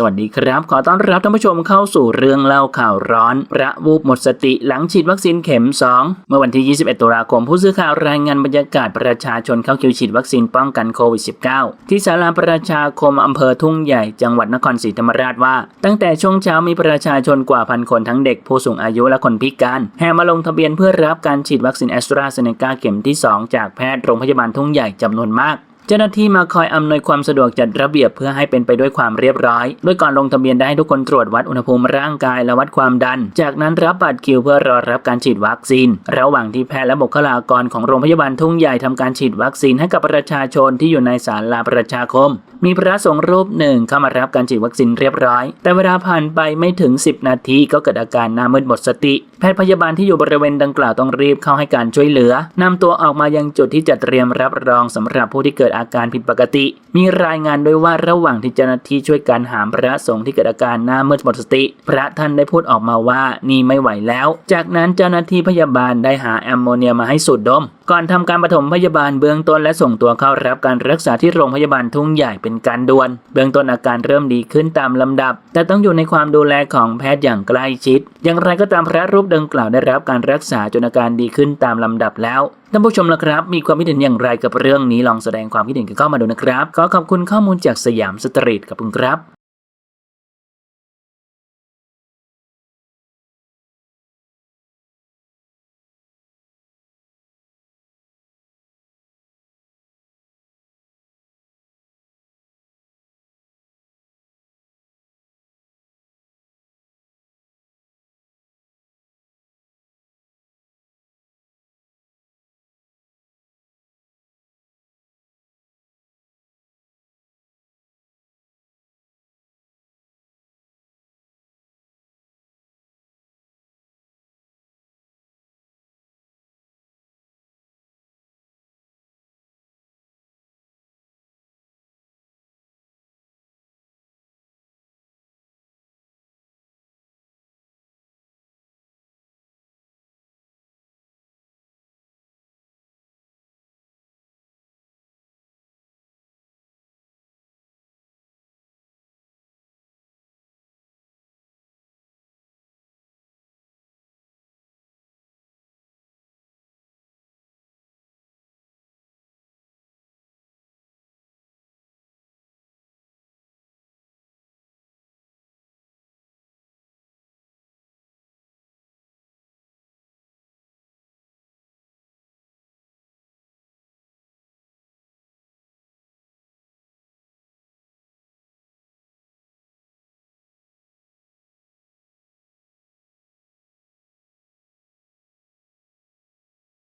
สวัสดีครับ ขอต้อนรับท่านผู้ชมเข้าสู่เรื่องเล่าข่าวร้อนพระวูบหมดสติหลังฉีดวัคซีนเข็ม 2 เมื่อวันที่ 21 ตุลาคมผู้สื่อข่าวรายงานบรรยากาศประชาชนเข้าคิวฉีดวัคซีนป้องกันโควิด -19 ที่ศาลาประชาคมอำเภอทุ่งใหญ่จังหวัดนครศรีธรรมราชว่า ตั้งแต่ช่วงเช้ามีประชาชนกว่าพันคนทั้งเด็กผู้สูงอายุและคนพิการ แห่มาลงทะเบียนเพื่อรับการฉีดวัคซีนแอสตราเซเนกาเข็มที่ 2 จากแพทย์โรงพยาบาลทุ่งใหญ่จำนวนมาก เจ้าหน้าที่มาคอยอำนวยความสะดวกจัดระเบียบเพื่อให้เป็นไปด้วยความเรียบร้อยโดยก่อนลงทะเบียนได้ให้ทุกคนตรวจวัดอุณหภูมิร่างกายและวัดความดัน จากนั้นรับบัตรคิวเพื่อรอรับการฉีดวัคซีน ระหว่างที่แพทย์และบุคลากรของโรงพยาบาลทุ่งใหญ่ทำการฉีดวัคซีนให้กับประชาชนที่อยู่ในศาลาประชาคม มีพระสงฆ์รูปหนึ่งเข้ามารับการฉีดวัคซีนเรียบร้อย แต่เวลาผ่านไปไม่ถึง 10 นาทีก็เกิดอาการหน้ามืดหมดสติ แพทย์พยาบาลที่อยู่บริเวณดังกล่าวต้องรีบเข้าให้การช่วยเหลือนำตัวออกมายังจุดที่จัดเตรียมรับรองสำหรับผู้ที่เกิดอาการผิดปกติ มีรายงานด้วยว่าระหว่างที่เจ้าหน้าที่ช่วยการหามพระสงฆ์ที่เกิดอาการหน้ามืดหมดสติ พระท่านได้พูดออกมาว่านี่ไม่ไหวแล้ว จากนั้นเจ้าหน้าที่พยาบาลได้หาแอมโมเนียมาให้สูดดม ก่อนทำการปฐมพยาบาลเบื้องต้นและส่งตัวเข้ารับการรักษาที่โรงพยาบาลทุ่งใหญ่เป็นการด่วน เบื้องต้นอาการเริ่มดีขึ้นตามลำดับ แต่ต้องอยู่ในความดูแลของแพทย์อย่างใกล้ชิด อย่างไรก็ตามพระรูปดังกล่าวได้รับการรักษาจนอาการดีขึ้นตามลำดับแล้วท่านผู้ชมละครับ มีความคิดเห็นอย่างไรกับเรื่องนี้ลองแสดงความคิดเห็นกันเข้ามาดูนะครับ ขอขอบคุณข้อมูลจากสยามสตรีทกับคุณครับ